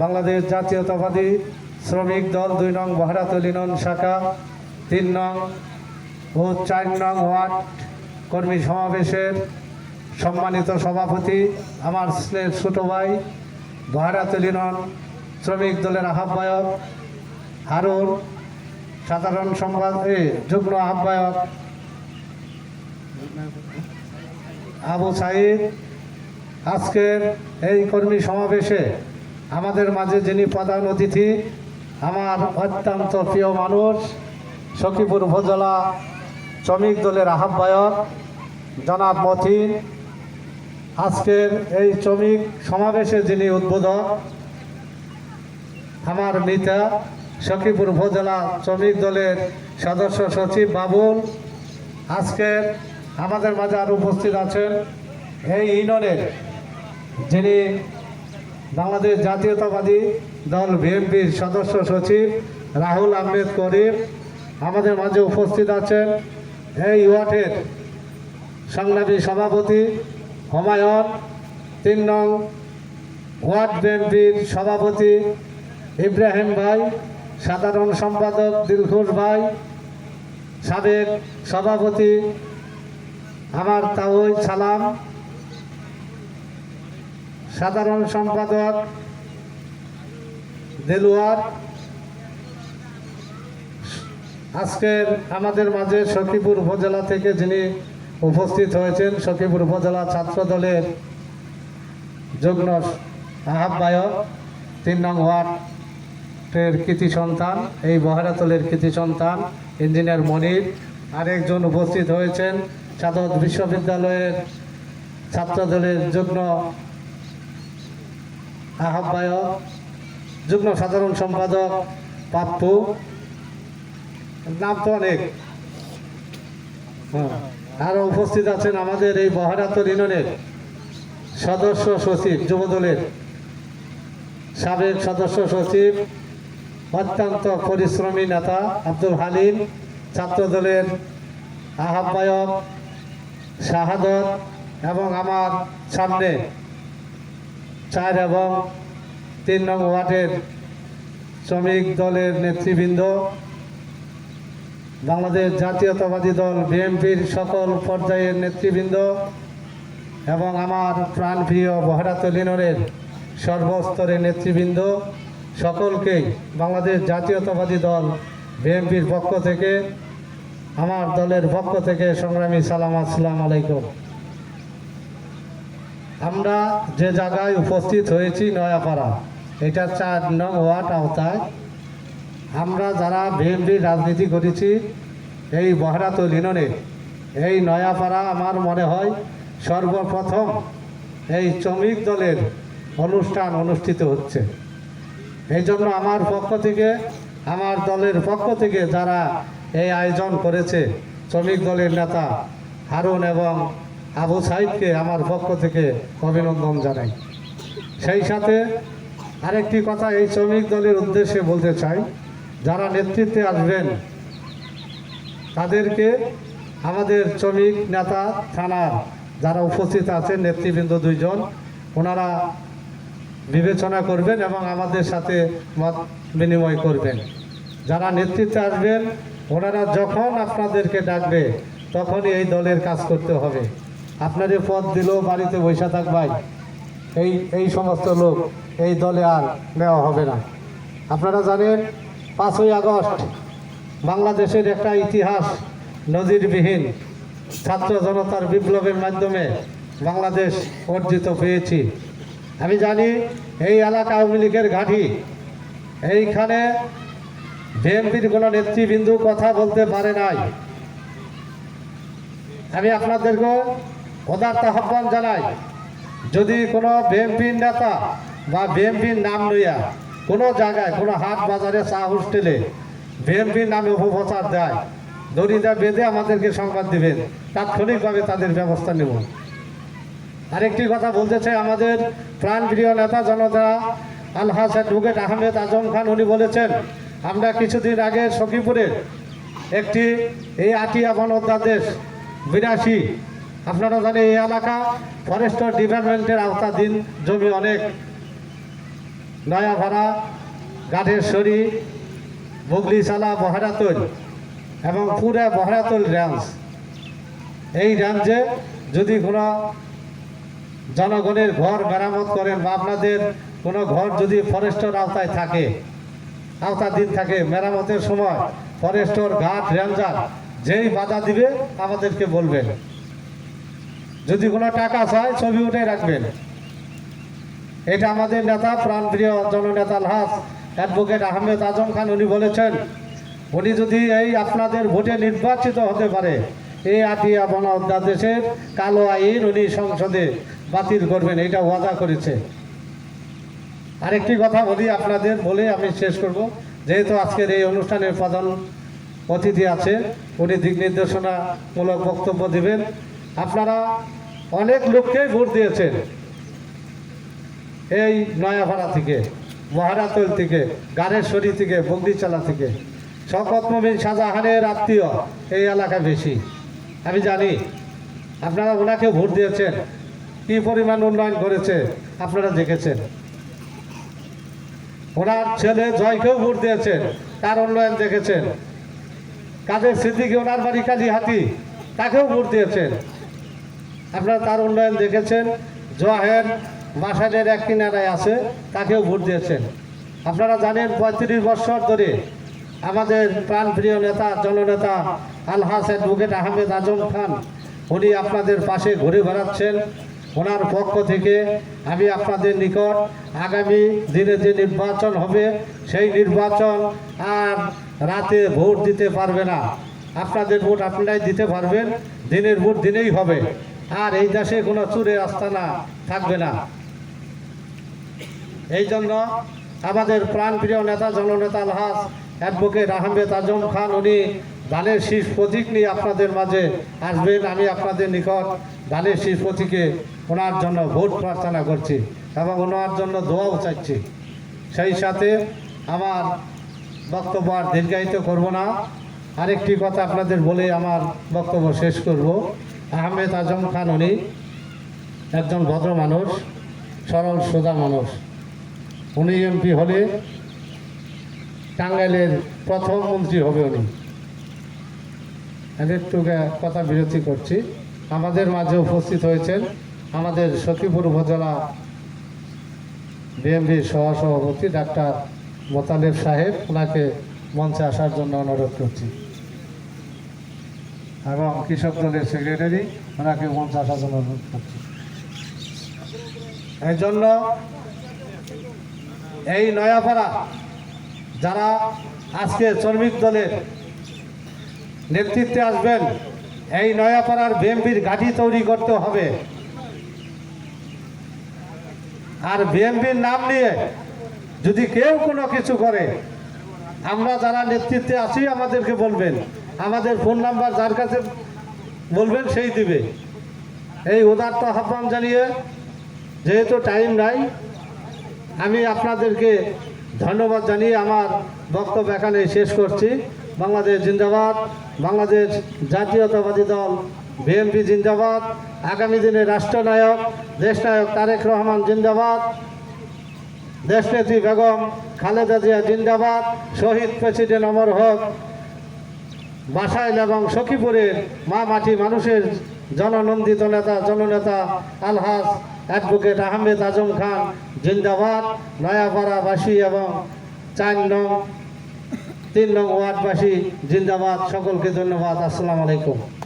বাংলাদেশ জাতীয়তাবাদী শ্রমিক দল দুই নং বহরাতলি নং শাখা, তিন নং ও চার নং ওয়ার্ড কর্মী সমাবেশের সম্মানিত সভাপতি, আমার স্নেহ ছোট ভাই বহরাতলি নং শ্রমিক দলের আহ্বায়ক, হারুন সাধারণ সম্পাদ যুগ্ম আহ্বায়ক, আবু সাইদ। আজকের এই কর্মী সমাবেশে আমাদের মাঝে যিনি প্রধান অতিথি, আমার অত্যন্ত প্রিয় মানুষ, সখীপুর উপজেলা শ্রমিক দলের আহ্বায়ক, জনাব মতিন। আজকের এই শ্রমিক সমাবেশে যিনি উদ্বোধক, আমার মিতা সখীপুর উপজেলা শ্রমিক দলের সদস্য সচিব বাবুল। আজকের আমাদের মাঝে আর উপস্থিত আছেন এই ইউনিয়নের যিনি বাংলাদেশ জাতীয়তাবাদী দল বিএনপির সদস্য সচিব রাহুল আহমেদ করিম আমাদের মাঝে উপস্থিত আছেন এই ওয়ার্ডের সংগ্রামী সভাপতি হুমায়ুন, তিন নং ওয়ার্ড বিএনপির সভাপতি ইব্রাহিম ভাই, সাধারণ সম্পাদক দিলখুর ভাই, সাবেক সভাপতি আমার তাওই সালাম সাধারণ সম্পাদক দেলুয়ার। আজকের আমাদের মাঝে সখীপুর উপজেলা থেকে যিনি উপস্থিত হয়েছেন, সখীপুর উপজেলা ছাত্র দলের যুগ্ম আহ্বায়ক, তিন নং ওয়ার্ডের কৃতি সন্তান, এই বহরাতলের কৃতি সন্তান, ইঞ্জিনিয়ার মনির। আরেকজন উপস্থিত হয়েছেন সাদত বিশ্ববিদ্যালয়ের ছাত্র দলের যুগ্ম আহ্বায়ক যুগ্ম সাধারণ সম্পাদক পাপ্পু নাম তো অনেক হ্যাঁ। আরও উপস্থিত আছেন আমাদের এই বহরাতল ইউনিয়নের সদস্য সচিব, যুবদলের সাবেক সদস্য সচিব, অত্যন্ত পরিশ্রমী নেতা আব্দুল হালিম, ছাত্রদলের আহ্বায়ক শাহাদত এবং আমার সামনে চার এবং তিন নং ওয়ার্ডের শ্রমিক দলের নেতৃবৃন্দ, বাংলাদেশ জাতীয়তাবাদী দল বিএনপির সকল পর্যায়ের নেতৃবৃন্দ এবং আমার প্রাণপ্রিয় বহরাতল ইউনিয়নের সর্বস্তরের নেতৃবৃন্দ, সকলকেই বাংলাদেশ জাতীয়তাবাদী দল বিএনপির পক্ষ থেকে, আমার দলের পক্ষ থেকে সংগ্রামী সালাম আসসালাম আলাইকুম। আমরা যে জায়গায় উপস্থিত হয়েছি নয়াপাড়া, এটা চার নং ওয়ার্ড আওতায়। আমরা যারা বিএনপি রাজনীতি করেছি, এই বহরাতল ইউনিয়নে এই নয়াপাড়া আমার মনে হয় সর্বপ্রথম এই শ্রমিক দলের অনুষ্ঠান অনুষ্ঠিত হচ্ছে। এই জন্য আমার পক্ষ থেকে, আমার দলের পক্ষ থেকে যারা এই আয়োজন করেছে, শ্রমিক দলের নেতা হারুন এবং আবু সাইদকে আমার পক্ষ থেকে অভিনন্দন জানাই। সেই সাথে আরেকটি কথা এই শ্রমিক দলের উদ্দেশ্যে বলতে চাই। যারা নেতৃত্বে আসবেন, তাদেরকে আমাদের শ্রমিক নেতা থানার যারা উপস্থিত আছেন, নেতৃবৃন্দ দুইজন, ওনারা বিবেচনা করবেন এবং আমাদের সাথে মত বিনিময় করবেন। যারা নেতৃত্বে আসবেন, ওনারা যখন আপনাদেরকে ডাকবে, তখনই এই দলের কাজ করতে হবে। আপনাদের পথ দিলেও বাড়িতে বসে থাকবাই এই এই সমস্ত লোক, এই দলে আর নেওয়া হবে না। আপনারা জানেন, পাঁচই আগস্ট বাংলাদেশের একটা ইতিহাস নজিরবিহীন। ছাত্র জনতার বিপ্লবের মাধ্যমে বাংলাদেশ অর্জিত পেয়েছি। আমি জানি, এই এলাকা আওয়ামী লীগের ঘাঁটি। এইখানে বিএনপির কোনো নেতৃবৃন্দু কথা বলতে পারে নাই। আমি আপনাদেরকে পদার্থ আহ্বান জানাই, যদি কোনো বিএনপির নেতা বা বিএনপির নাম লইয়া কোনো জায়গায় কোনো হাট বাজারে চা হোস্টেলে বিএনপির নামে অপপ্রচার দেয় দড়িটা বেঁধে আমাদেরকে সংবাদ দিবেন, তাৎক্ষণিকভাবে তাদের ব্যবস্থা নেব। আরেকটি কথা বলতে চাই, আমাদের প্রাণপ্রিয় নেতা জনতা আলহাস অ্যাডভোকেট আহমেদ আজম খান, উনি বলেছেন, আমরা কিছুদিন আগে সখীপুরের একটি এই আটিয়া বন অধ্যাদেশ বিরাশি আপনারা জানেন এই এলাকা ফরেস্ট ডিপার্টমেন্টের আওতাধীন জমি অনেক। নয়াভাড়া গাঠেশ্বরী বগলিশালা বহরাতল এবং পুরা বহরাতল রেঞ্জ এই রেঞ্জে যদি কোনো জনগণের ঘর মেরামত করেন বা আপনাদের কোনো ঘর যদি ফরেস্টের আওতায় থাকে, আওতাধীন থাকে মেরামতের সময় ফরেস্টর ঘাট রেঞ্জার যেই বাধা দিবে, আমাদেরকে বলবেন। যদি কোনো টাকা চায়, ছবি উঠে রাখবেন। এটা আমাদের নেতা, প্রাণপ্রিয় জননেতা আলহাস অ্যাডভোকেট আহমেদ আজম খান, উনি বলেছেন, উনি যদি এই আপনাদের ভোটে নির্বাচিত হতে পারে, এই আটিয়া বন অধ্যাদেশের কালো আইন উনি সংসদে বাতিল করবেন, এটা ওয়াদা করেছে। আরেকটি কথা বলি আপনাদের বলে আমি শেষ করব। যেহেতু আজকের এই অনুষ্ঠানের প্রধান অতিথি আছে উনি দিক নির্দেশনামূলক বক্তব্য দেবেন। আপনারা অনেক লোককেই ভোট দিয়েছেন। এই নয়াভাড়া থেকে, মহারাতল থেকে গাড়েশ্বরী থেকে বগরিচালা থেকে। শকত শাহজাহানের আত্মীয়, এই এলাকা বেশি। আমি জানি, আপনারা ওনাকে ভোট দিয়েছেন। কি পরিমাণ উন্নয়ন করেছে, আপনারা দেখেছেন। ওনার ছেলে জয়কেও ভোট দিয়েছেন, তার উন্নয়ন দেখেছেন। কাদের সিদ্দিকি ওনার বাড়ি কালীহাতি, তাকেও ভোট দিয়েছেন। আপনারা তার উন্নয়ন দেখেছেন জহের মাসাদের এক কিনারায় আছে, তাকেও ভোট দিয়েছেন। আপনারা জানেন পঁয়ত্রিশ বছর ধরে আমাদের প্রাণপ্রিয় নেতা, জননেতা আলহাস অ্যাডভোকেট আহমেদ আজম খান, উনি আপনাদের পাশে ঘুরে বেড়াচ্ছেন। ওনার পক্ষ থেকে আমি আপনাদের নিকট আগামী দিনে যে নির্বাচন হবে, সেই নির্বাচন আর রাতে ভোট দিতে পারবে না। আপনাদের ভোট আপনারাই দিতে পারবেন, দিনের ভোট দিনেই হবে। আর এই দেশে কোনো চুরে আস্তানা থাকবে না। এই জন্য আমাদের প্রাণপ্রিয় নেতা, জননেতা আলহাস অ্যাডভোকেট আহমেদ আজম খান, উনি ধানের শীষ প্রতীক নিয়ে আপনাদের মাঝে আসবেন। আমি আপনাদের নিকট ধানের শীষ প্রতীকে ওনার জন্য ভোট প্রার্থনা করছি এবং ওনার জন্য দোয়াও চাইছি। সেই সাথে আমার বক্তব্য আর দীর্ঘায়িত করব না। আরেকটি কথা আপনাদের বলে আমার বক্তব্য শেষ করব। আহমেদ আজম খান উনি একজন ভদ্র মানুষ, সরল, সোজা মানুষ। উনি এমপি হলে টাঙ্গাইলের প্রথম মন্ত্রী হবে উনি। একটু কথা বিরতি করছি। আমাদের মাঝে উপস্থিত হয়েছেন আমাদের সখীপুর উপজেলা বিএমপি সহসভাপতি ডাক্তার মোতালেব সাহেব। ওনাকে মঞ্চে আসার জন্য অনুরোধ করছি। এবং কৃষক দলের সেক্রেটারি ওনাকে মঞ্চে আসার জন্য অনুরোধ করছি। এই জন্য এই নয়াপাড়া যারা আজকে শ্রমিক দলের নেতৃত্বে আসবেন, এই নয়াপাড়ার বিএমপির ঘাঁটি তৈরি করতে হবে। আর বিএমপির নাম নিয়ে যদি কেউ কোনো কিছু করে, আমরা যারা নেতৃত্বে আছি, আমাদেরকে বলবেন আমাদের ফোন নাম্বার যার কাছে বলবেন সেই দিবে। এই উদার্ত আহ্বান জানিয়ে যেহেতু টাইম নাই, আমি আপনাদেরকে ধন্যবাদ জানিয়ে আমার বক্তব্য এখানে শেষ করছি। বাংলাদেশ জিন্দাবাদ, বাংলাদেশ জাতীয়তাবাদী দল, বিএনপি জিন্দাবাদ, আগামী দিনে রাষ্ট্রনায়ক, দেশনায়ক তারেক রহমান জিন্দাবাদ, দেশনেত্রী বেগম খালেদা জিয়া জিন্দাবাদ, শহীদ প্রেসিডেন্ট অমর হক বাসাইল এবং সখীপুরের মা মাটি মানুষের জননন্দিত নেতা জননেতা আলহাস অ্যাডভোকেট আহমেদ আজম খান, জিন্দাবাদ, নয়াপাড়াবাসী এবং চার নং, তিন নং ওয়ার্ডবাসী, জিন্দাবাদ, সকলকে ধন্যবাদ, আসসালামু আলাইকুম।